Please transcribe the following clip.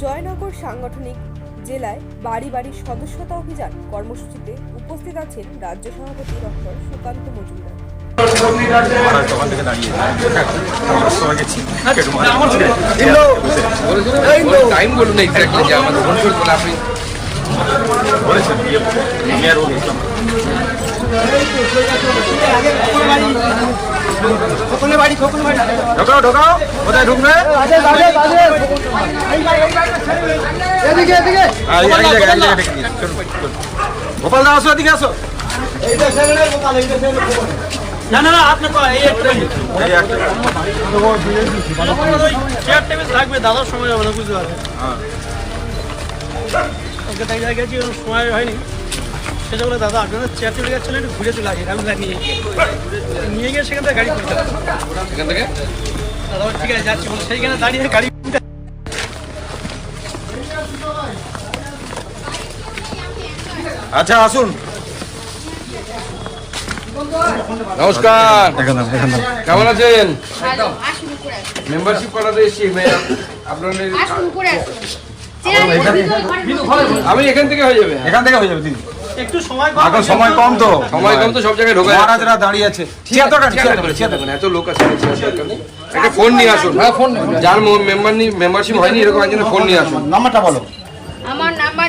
জয়নগর সাংগঠনিক জেলায় বাড়ি বাড়ি সদস্যতা অভিযান কর্মসূচিতে উপস্থিত আছেন রাজ্য সভাপতি ডক্টর সুকান্ত মজুমদার। টাইম বলুন এক্স্যাক্টলি যে আমাদের ফোন আপনি বলেছেন ঢোকাও ঢোকাও কোথায় ঢুকবে? গোপাল দা আসো এদিকে আসো। না না না আপনি থাকবে দাদার সময় হবে না বুঝতে পারবেন। ওকে তাই জায়গায় গেছি ওর সময় হয়নি। সেটা বলে দাদা আপনাদের চেয়ার টেবিল গেছিল একটু ঘুরে চলে আসি আমি নিয়ে গিয়ে নিয়ে গিয়ে সেখান থেকে গাড়ি করতে এখান থেকে? দাদা ঠিক আছে যাচ্ছি সেইখানে দাঁড়িয়ে গাড়ি আচ্ছা আসুন। নমস্কার। কেমন আছেন? মেম্বারশিপ করাতে এসেছি চেয়ার আমি এখান থেকে হয়ে যাবে। এখান থেকে হয়ে যাবে দিদি। একটু সময় কম। এখন সময় কম তো। সময় কম তো সব জায়গায় ঢোকা। মহারাজরা দাঁড়িয়ে আছে। এত লোক আছে। একটা ফোন নিয়ে আসুন। হ্যাঁ ফোন যার মেম্বার মেম্বারশিপ হয়নি এরকম একজনের ফোন নিয়ে আসুন। নাম্বারটা বলো। আমার নাম্বার